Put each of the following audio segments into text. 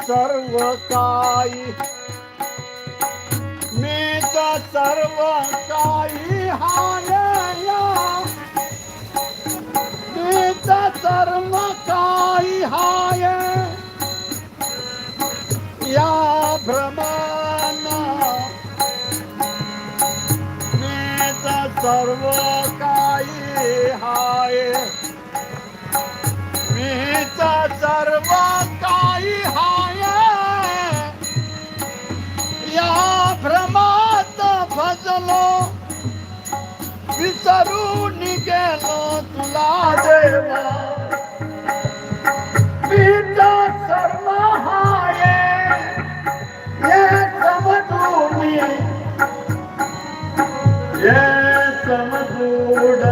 सर्व काही मीच सर्व काही हाय या मीच सर्व काही हाय. या भ्रमण मीच सर्व काही हाय. मीच सर्व विसरून गेलो तुला देवा मीच सर्व हाय ये समजून ये समजूड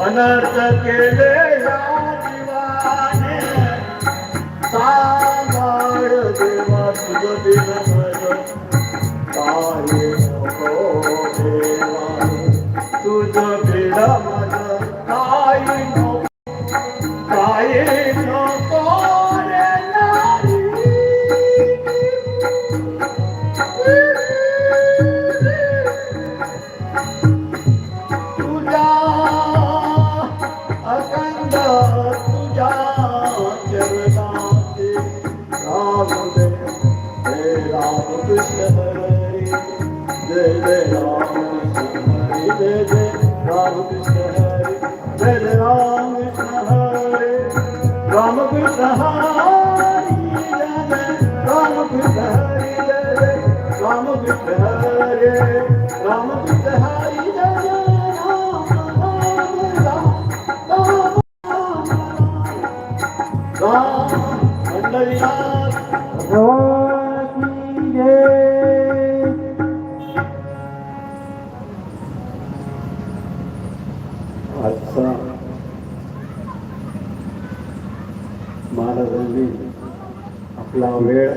अनर्थ केले Ramakrishna Hari Ramakrishna Hari Ramakrishna Hari Ramakrishna Hari Ram Ram Ram Ram महाराजांनी आपला वेळ.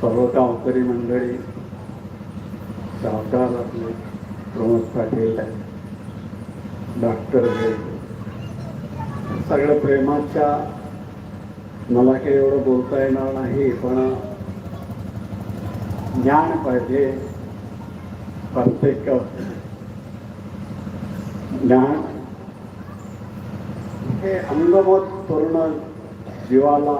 सर्व गावकरी मंडळी सावकार आपले प्रमोद पाटील डॉक्टर सगळ्या प्रेमाच्या मला काही एवढं बोलता येणार नाही पण ज्ञान पाहिजे प्रत्येक ज्ञान हे अंगमत पूर्ण जीवाला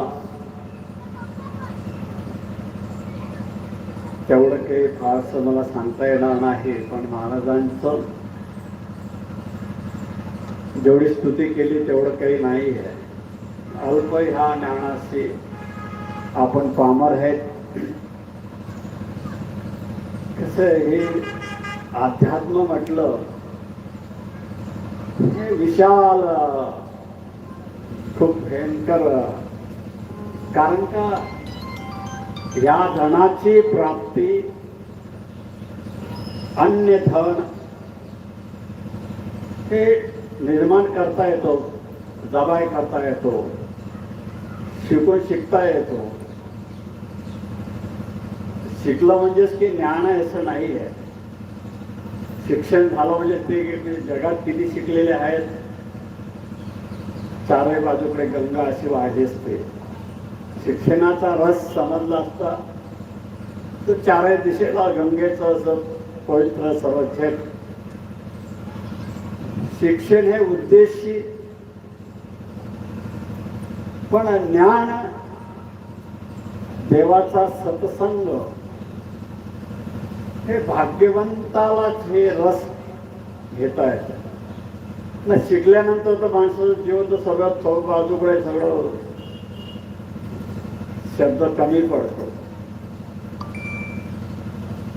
तेवढं काही फारसं मला सांगता येणार नाही पण महाराजांचं जेवढी स्तुती केली तेवढं काही नाही आहे. अल्प ह्या ज्ञानाशी आपण पामर आहेत. कसं आहे, हे अध्यात्म म्हटलं हे विशाल खूप भयंकर कारण का या धनाची प्राप्ती अन्य धन हे निर्माण करता येतो जबाय करता येतो शिकून शिकता येतो. शिकलं म्हणजेच की ज्ञान आहे असं नाही आहे शिक्षण झालं म्हणजे ते जगात किती शिकलेले आहेत चारही बाजूकडे गंगा अशी वाढली असते. शिक्षणाचा रस समजला असता तर चारही दिशेला गंगेचं असं पवित्र सर्व शिक्षण हे उद्देशी पण ज्ञान देवाचा सत्संग हे भाग्यवंतालाच हे रस घेता येतं. नाही शिकल्यानंतर तर माणसाचं जीवन तर सगळं चौक बाजूकडे सगळं. शब्द कमी पडतो.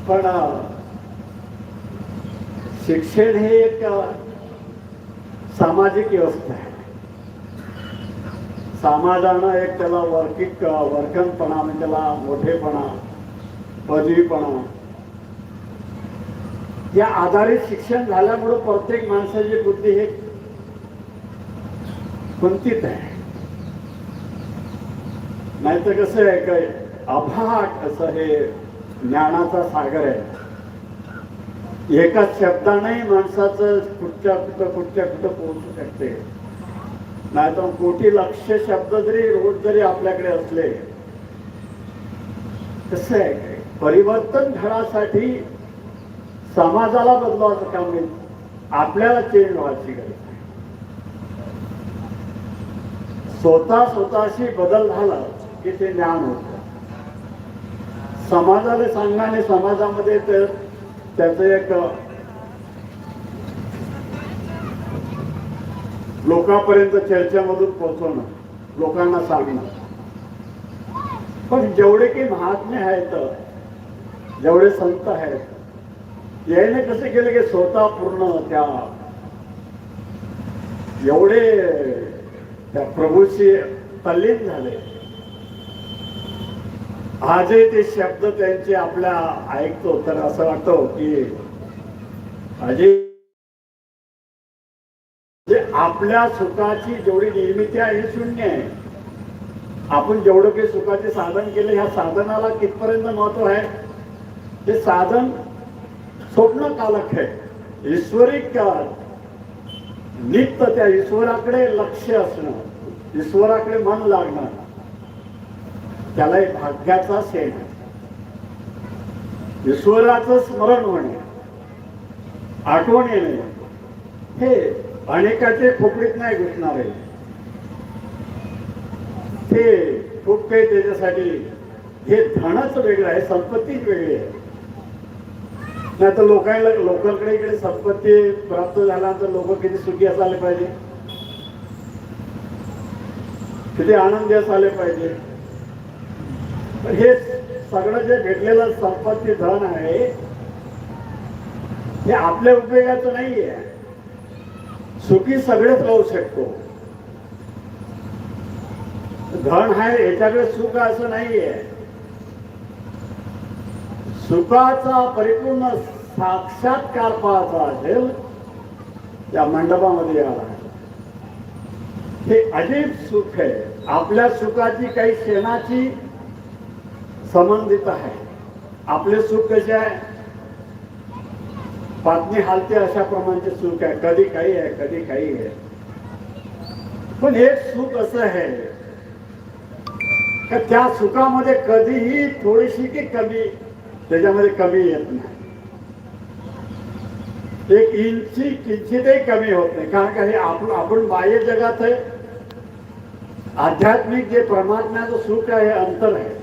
पण शिक्षण हे एक सामाजिक व्यवस्था आहे. समाजानं एक त्याला वर्किक वर्कनपणा म्हणजे त्याला मोठेपणा पदवीपणा. या आधारित शिक्षण झाल्यामुळं प्रत्येक माणसाची बुद्धी हे कुंतीत आहे. नाही तर कसं आहे काय अभाट असं हे ज्ञानाचा सागर आहे. एका शब्दाने माणसाचं कुठच्या कुठं कुठच्या कुठं पोहोचू शकते. नाही तर कोटी लक्ष शब्द जरी रोज जरी आपल्याकडे असले कसं आहे काय परिवर्तन घडासाठी समाजाला बदलवायचं काम आपल्याला चेंज व्हायची गरज आहे. स्वतः स्वतःशी बदल झाला की ते ज्ञान होत. समाजाला सांगण्याने समाजामध्ये तर त्याचं एक लोकांपर्यंत चर्चेमधून पोहोचवणं लोकांना सांगणं. पण जेवढे की महात्मे आहेत जेवढे संत आहेत याने कसे केले की स्वतः पूर्ण त्या एवढे त्या प्रभूशी तल्लीन झाले. आजही ते शब्द त्यांचे आपल्या ऐकतो तर असं वाटतं की अजय आपल्या सुखाची जेवढी निर्मिती आहे हे शून्य आहे. आपण जेवढं काही सुखाचे साधन केले ह्या साधनाला कितपर्यंत महत्त्व आहे? हे साधन स्वप्न कालक आहे. ईश्वरी काळ. नित्य त्या ईश्वराकडे लक्ष असणं ईश्वराकडे मन लागणं त्याला एक भाग्याचा सेन आहे. ईश्वराचं स्मरण होणे आठवण येणे हे अनेकाचे खोपडीत नाही घुसणार आहे. ते खूप काही त्याच्यासाठी हे धनच वेगळं आहे संपत्तीच वेगळी आहे. नाही तर लोकांना लोकांकडे इकडे संपत्ती प्राप्त झाल्यानंतर लोक किती सुखी असायला पाहिजे? किती आनंदी असायला पाहिजे? पण हे सगळं जे भेटलेलं संपत्ती धन आहे हे आपल्या उपयोगाचं नाही आहे सुखी सगळेच राहू शकतो. धन आहे याच्याकडे सुख असं नाहीये. सुखाचा परिपूर्ण साक्षात्कार पाहायचा असेल या मंडपामध्ये यायला हे अजीब सुख आहे. आपल्या सुखाची काही शेणाची संबंधित आहे. आपले सुख कसे आहे? बातमी हालते अशा प्रमाणचे सुख आहे. कधी काही आहे कधी काही आहे. पण एक सुख असं आहे का त्या सुखामध्ये कधीही थोडीशी की कमी त्याच्यामध्ये कमी येत नाही. एक इंची किंचितही कमी होत नाही. कारण का हे आपण आपण बाह्य जगात आहे. आध्यात्मिक जे परमात्म्याचं सुख आहे हे अंतर आहे.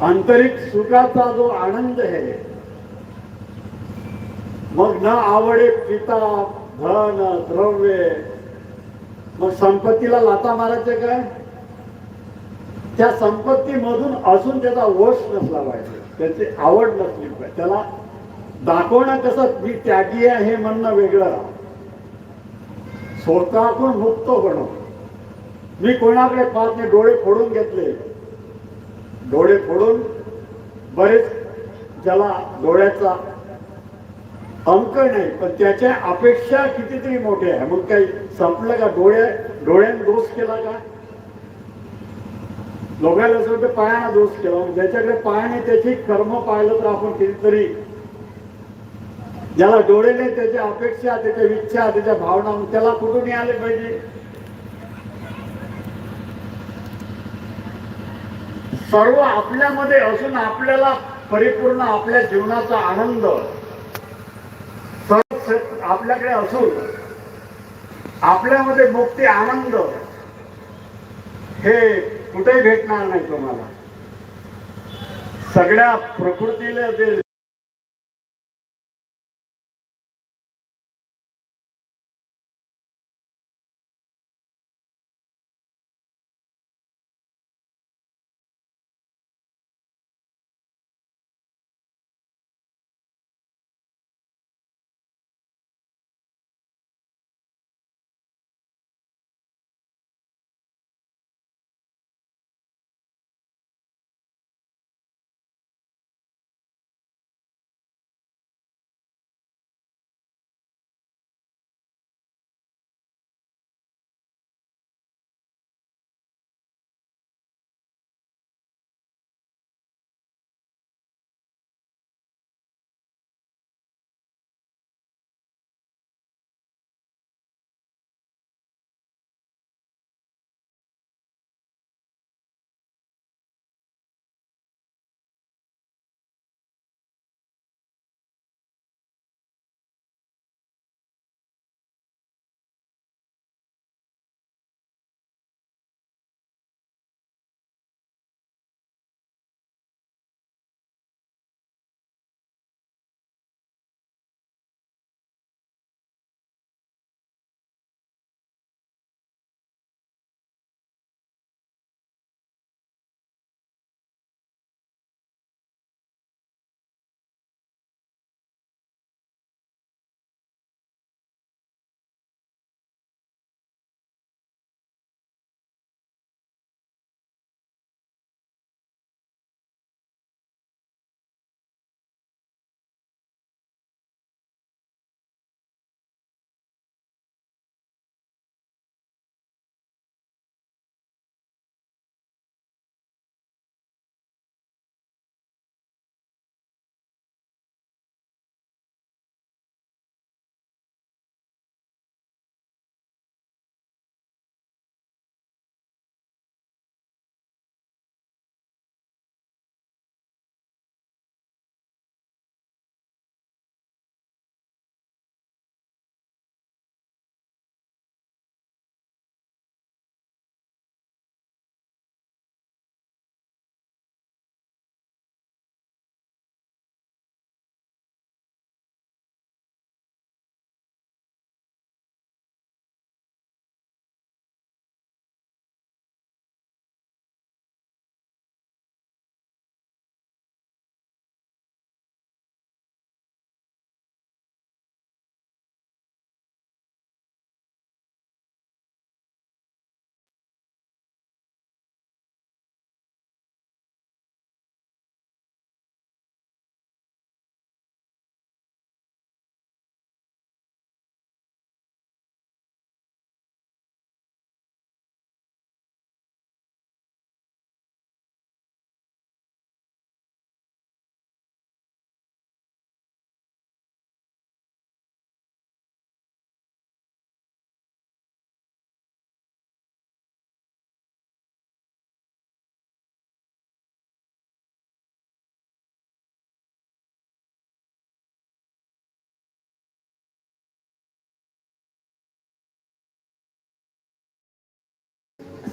आंतरिक सुखाचा जो आनंद आहे मग न आवडे पिता धन द्रव्य. मग संपत्तीला लाता मारायचे काय? त्या संपत्तीमधून असून त्याचा वश नसला पाहिजे. त्याची आवड नसली पाहिजे. त्याला दाखवणं कसं? मी त्यागी आहे हे म्हणणं वेगळं स्वतःतून मुक्त बनव मी कोणाकडे पाहत नाही डोळे फोडून घेतले. डोळे फोडून बरेच ज्याला डोळ्याचा अंक नाही पण त्याच्या अपेक्षा कितीतरी मोठ्या आहे. मग काही संपलं का? डोळे डोळ्याने दोष केला का? लोकांना असं वाटतं पायाने दोष केला ज्याच्याकडे पायाने त्याची कर्म पाहिलं तर आपण कितीतरी ज्याला डोळे नाही त्याच्या अपेक्षा त्याच्या इच्छा त्याच्या भावना त्याला कुठून आले पाहिजे? सर्व आपल्यामध्ये असून आपल्याला परिपूर्ण आपल्या जीवनाचा आनंद सर्व आपल्याकडे असून आपल्यामध्ये मुक्ती आनंद हे कुठेही भेटणार नाही तुम्हाला? सगळ्या प्रकृतीला जे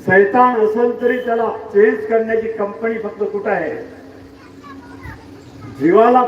सैतान असेल तरी त्याला चेंज करण्याची कंपनी फक्त कुठं आहे? जीवाला